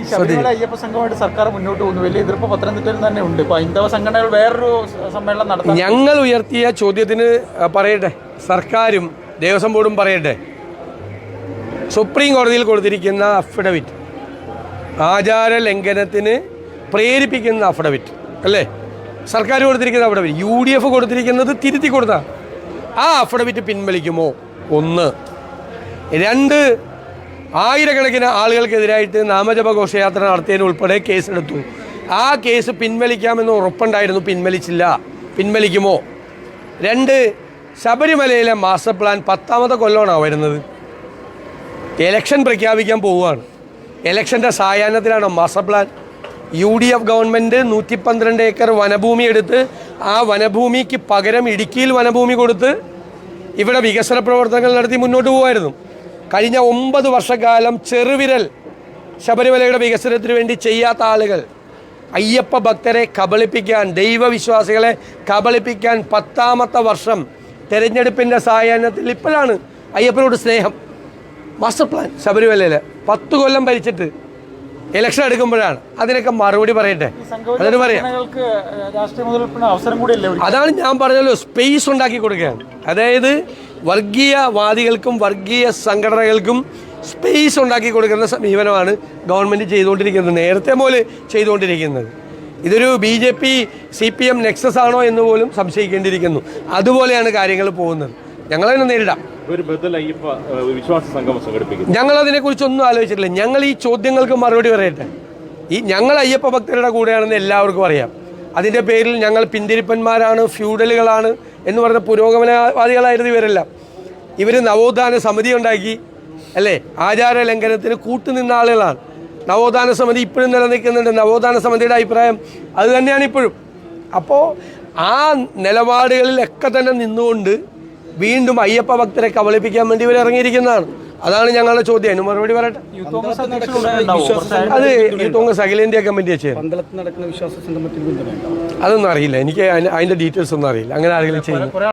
ഈ ശബരിമല അയ്യപ്പ സംഘമായിട്ട് സർക്കാർ മുന്നോട്ട് പോകുന്നു. വലിയ എതിർപ്പ് പത്തനംതിട്ടയിൽ തന്നെ ഉണ്ട്. ഹൈന്ദവ സംഘടനകൾ വേറൊരു സമ്മേളനം നടത്താൻ ഞങ്ങൾ ഉയർത്തിയ ചോദ്യത്തിന് പറയട്ടെ. സർക്കാരും ദേവസ്വം ബോർഡും പറയട്ടെ. സുപ്രീം കോടതിയിൽ കൊടുത്തിരിക്കുന്ന അഫിഡവിറ്റ് ആചാര ലംഘനത്തിന് പ്രേരിപ്പിക്കുന്ന അഫിഡവിറ്റ് അല്ലേ? സർക്കാർ കൊടുത്തിരിക്കുന്ന അഫിഡവിറ്റ് യു ഡി എഫ് കൊടുത്തിരിക്കുന്നത് തിരുത്തി കൊടുത്ത. ആ അഫിഡവിറ്റ് പിൻവലിക്കുമോ? ഒന്ന്. രണ്ട് ആയിരക്കണക്കിന് ആളുകൾക്കെതിരായിട്ട് നാമജപ ഘോഷയാത്ര നടത്തിയതിന് ഉൾപ്പെടെ കേസെടുത്തു. ആ കേസ് പിൻവലിക്കാമെന്ന് ഉറപ്പുണ്ടായിരുന്നു. പിൻവലിച്ചില്ല. പിൻവലിക്കുമോ? രണ്ട് ശബരിമലയിലെ മാസ്റ്റർ പ്ലാൻ പത്താമത്തെ കൊല്ലമാണോ വരുന്നത്? എലക്ഷൻ പ്രഖ്യാപിക്കാൻ പോവുകയാണ്. എലക്ഷന്റെ സായാഹ്നത്തിലാണ് master plan? U D F government നൂറ്റി പന്ത്രണ്ട് ഏക്കർ വനഭൂമി എടുത്ത് ആ വനഭൂമിക്ക് പകരം ഇടുക്കിയിൽ വനഭൂമി കൊടുത്ത് ഇവിടെ വികസന പ്രവർത്തനങ്ങൾ നടത്തി മുന്നോട്ട് പോകുമായിരുന്നു കഴിഞ്ഞ ഒമ്പത് വർഷക്കാലം ചെറുവിരൽ ശബരിമലയുടെ വികസനത്തിന് വേണ്ടി ചെയ്യാത്ത ആളുകൾ. അയ്യപ്പ ഭക്തരെ കബളിപ്പിക്കാൻ ദൈവവിശ്വാസികളെ കബളിപ്പിക്കാൻ പത്താമത്തെ വർഷം തെരഞ്ഞെടുപ്പിന്റെ സായാഹ്നത്തിൽ ഇപ്പോഴാണ് അയ്യപ്പനോട് സ്നേഹം. മാസ്റ്റർ പ്ലാൻ ശബരിമലയിൽ പത്ത് കൊല്ലം ഭരിച്ചിട്ട് ഇലക്ഷൻ എടുക്കുമ്പോഴാണ്. അതിനൊക്കെ മറുപടി പറയട്ടെ? അതിന് പറയാം. അതാണ് ഞാൻ പറഞ്ഞല്ലോ സ്പേസ് ഉണ്ടാക്കി കൊടുക്കുകയാണ്. അതായത് വർഗീയവാദികൾക്കും വർഗീയ സംഘടനകൾക്കും സ്പേസ് ഉണ്ടാക്കി കൊടുക്കുന്ന സമീപനമാണ് ഗവൺമെന്റ് ചെയ്തുകൊണ്ടിരിക്കുന്നത്. നേരത്തെ പോലെ ചെയ്തുകൊണ്ടിരിക്കുന്നത്. ഇതൊരു B J P C P M nexus ആണോ എന്ന് പോലും സംശയിക്കേണ്ടിയിരിക്കുന്നു. അതുപോലെയാണ് കാര്യങ്ങൾ പോകുന്നത്. നേരിടാം. ഒരു അതിനെ സംഘടിപ്പിക്കുന്നു. ഞങ്ങൾ അതിനെക്കുറിച്ചൊന്നും ആലോചിച്ചിട്ടില്ല. ഞങ്ങൾ ഈ ചോദ്യങ്ങൾക്ക് മറുപടി പറയട്ടെ? ഈ ഞങ്ങൾ അയ്യപ്പ ഭക്തരുടെ കൂടെയാണെന്ന് എല്ലാവർക്കും അറിയാം. അതിന്റെ പേരിൽ ഞങ്ങൾ പിന്തിരിപ്പന്മാരാണ് ഫ്യൂഡലുകളാണ് എന്ന് പറഞ്ഞ പുരോഗമനവാദികളായിരുന്നു ഇവരെല്ലാം. ഇവർ നവോത്ഥാന സമിതി ഉണ്ടാക്കി അല്ലേ? ആചാര ലംഘനത്തിന് കൂട്ടുനിന്ന ആളുകളാണ്. നവോത്ഥാന സമിതി ഇപ്പോഴും നിലനിൽക്കുന്നുണ്ട്. നവോത്ഥാന സമിതിയുടെ അഭിപ്രായം അത് തന്നെയാണ് ഇപ്പോഴും. അപ്പോൾ ആ നിലപാടുകളിലൊക്കെ തന്നെ നിന്നുകൊണ്ട് വീണ്ടും അയ്യപ്പ ഭക്തരെ കബളിപ്പിക്കാൻ വേണ്ടി ഇവർ ഇറങ്ങിയിരിക്കുന്നതാണ്. അതാണ് ഞങ്ങളുടെ ചോദ്യം. അതിന് മറുപടി പറയട്ടെ? യൂത്ത് കോൺഗ്രസ് അത് ഈ തോന്നുന്നു അഖിലേന്ത്യാ കമ്മിറ്റി ചെയ്യും പന്തളത്ത് നടക്കുന്ന വിശ്വാസ സംഗമത്തിൽ പിന്തുണയുണ്ടാവും അതൊന്നും അറിയില്ല. എനിക്ക് അതിന്റെ- ഡീറ്റെയിൽസ് ഒന്നും അറിയില്ല. അങ്ങനെ ആരെങ്കിലും ചെയ്യുന്നു. കുറെ